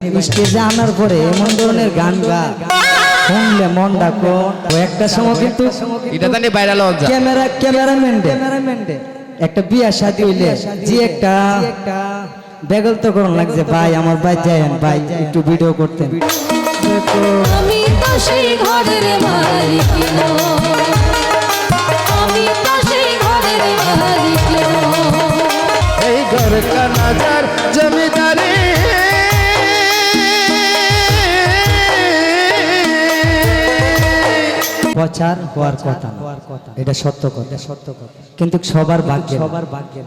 স্টেজে আনার পরে এমন ধরনের গান গা। শুনলে মন ডাকো। একটা সময় কিন্তু এটা জানি ভাইরাল ক্যামেরা ক্যামেরাম্যান একটা বিয়া শাদি হইলে যে একটা। বেগল তো করুন লাগছে। ভাই আমার ভাই যায়েন ভাই একটু ভিডিও করতেন। আমি তো সেই ঘরের মালিক আমি তো সেই ঘরের মালিক প্রচার হওয়ার কথা এটা সত্য কথা। সত্য কথা কিন্তু সবার ভাগ্যে সবার ভাগ্যে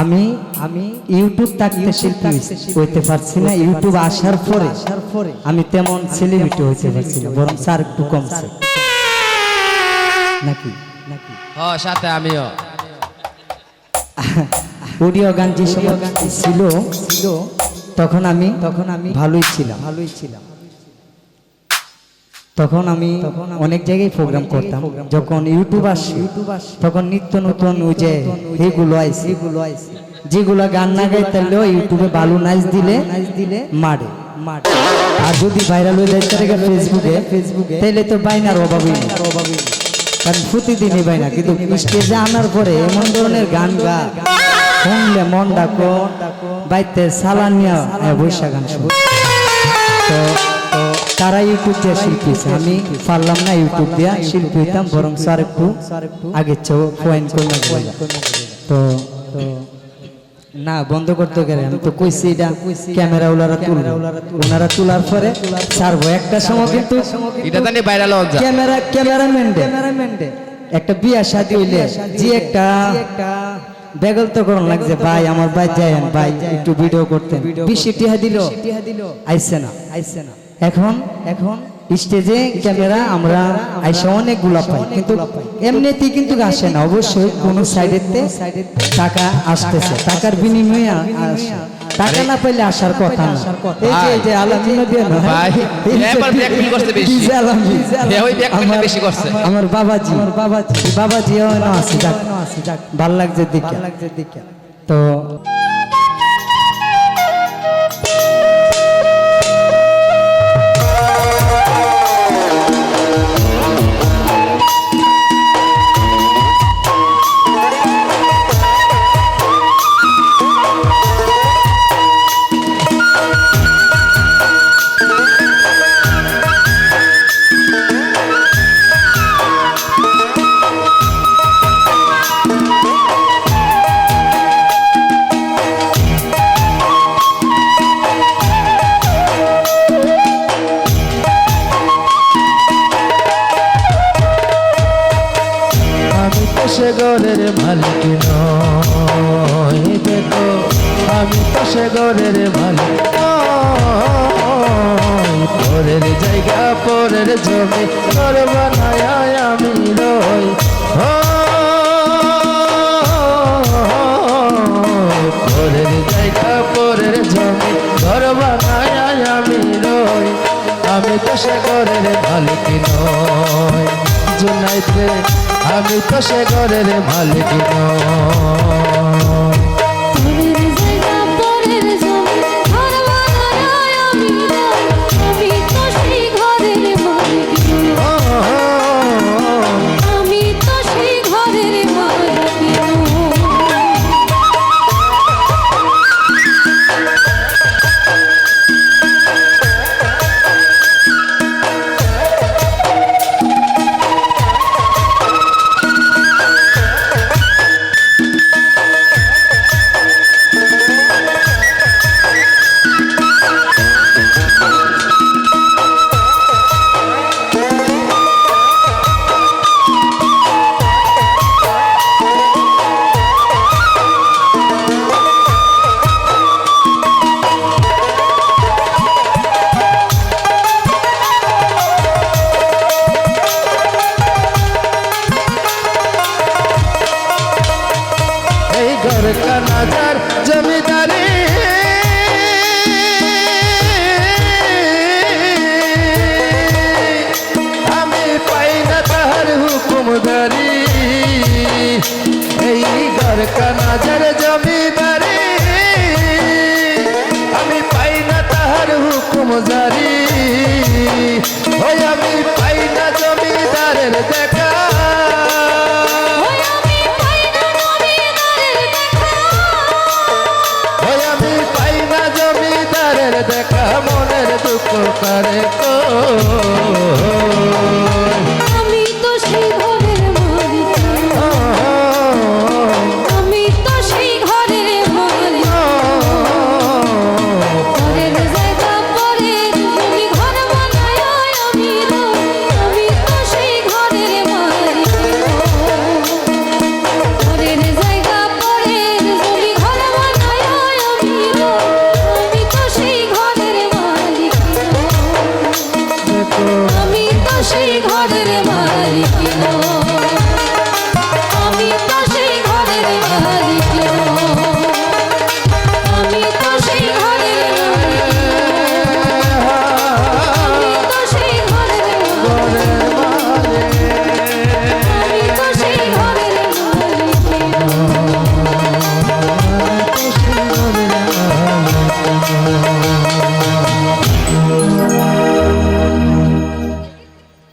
আমি আমি ইউটিউব থাকতে শিল্পী হইতে পারছি না। ইউটিউব আসার পরে আমি তেমন সেলিব্রিটি হইতে পারছি না। বরং স্যার একটু কমছে। নাকি? নাকি হ সাথে আমিও। অডিও গান যে সময় ছিল তখন আমি তখন আমি ভালোই ছিলাম। ভালোই ছিলাম। তখন আমি অনেক জায়গায় প্রোগ্রাম করতাম। যখন ইউটিউব আসে, তখন নিত্য নতুন ওই যে এগুলো আইসে এগুলো আইসে যেগুলো গান না গাইতেলেও ইউটিউবে ভালো নাচ দিলে নাচ দিলে মারে। আর যদি ভাইরাল হয়ে যায়, তাহলে ফেসবুকে ফেসবুকে তাহলে তো বাইনার অভাবই অভাবই কারণ প্রতিদিনই পাই না কিন্তু স্টেজে আনার পরে এমন ধরনের গান গা, শুনলে মন ডাকো বাইতে সালানিয়া নিয়ে বৈশা গান শুনে। তো তো তারা ইউটিউব দিয়ে শিল্পী আমি পারলাম না ইউটিউব দিয়া শিল্পী হইতাম বরং স্যার একটু আগে পয়েন্ট তো তো না বন্ধ করতে গেলে আমি তো কইছি এটা ক্যামেরা ওলারা তুলবে। ওনারা তোলার পরে ছাড়বো। একটা সময় কিন্তু এটা জানি ভাইরাল ক্যামেরা ক্যামেরাম্যান ক্যামেরাম্যান একটা বিয়া শাদি হইলে যে একটা বেগল তো করুন লাগছে। ভাই আমার ভাই যায়েন ভাই একটু ভিডিও করতেন। বিশি টিহা দিল। আইসে না। আইসে না। এখন এখন স্টেজে ক্যামেরা আমরা আইসা অনেকগুলা পাই। কিন্তু এমনিতেই কিন্তু আসে না। অবশ্যই কোন সাইডেতে টাকা আসতেছে। টাকার বিনিময়ে। টাকা না পাইলে আসার কথা না। এই যে এই যে আলামিন দিয়ে না ভাই, এবার back feel করছে বেশি। ডিজে আলামিন। এ ওই আমার- বেশি করছে। আমার বাবাজি। আমার বাবাজি। বাবাজি না আছে যাক। আছে যাক। ভালো লাগছে দেখে। লাগছে দেখে। তো ঘরের মালিক নই দেখো আমি তো সে ঘরের মালিক পরের জায়গা, পরের জমি ঘর বানায় আমি রই। পরের জায়গা, পরের জমি ঘর বানায় আমি রই। আমি তো সে ঘরের মালিক নই জুনাইতে আমি তো সে ঘরের মালিক নই। মজারি ওই আমি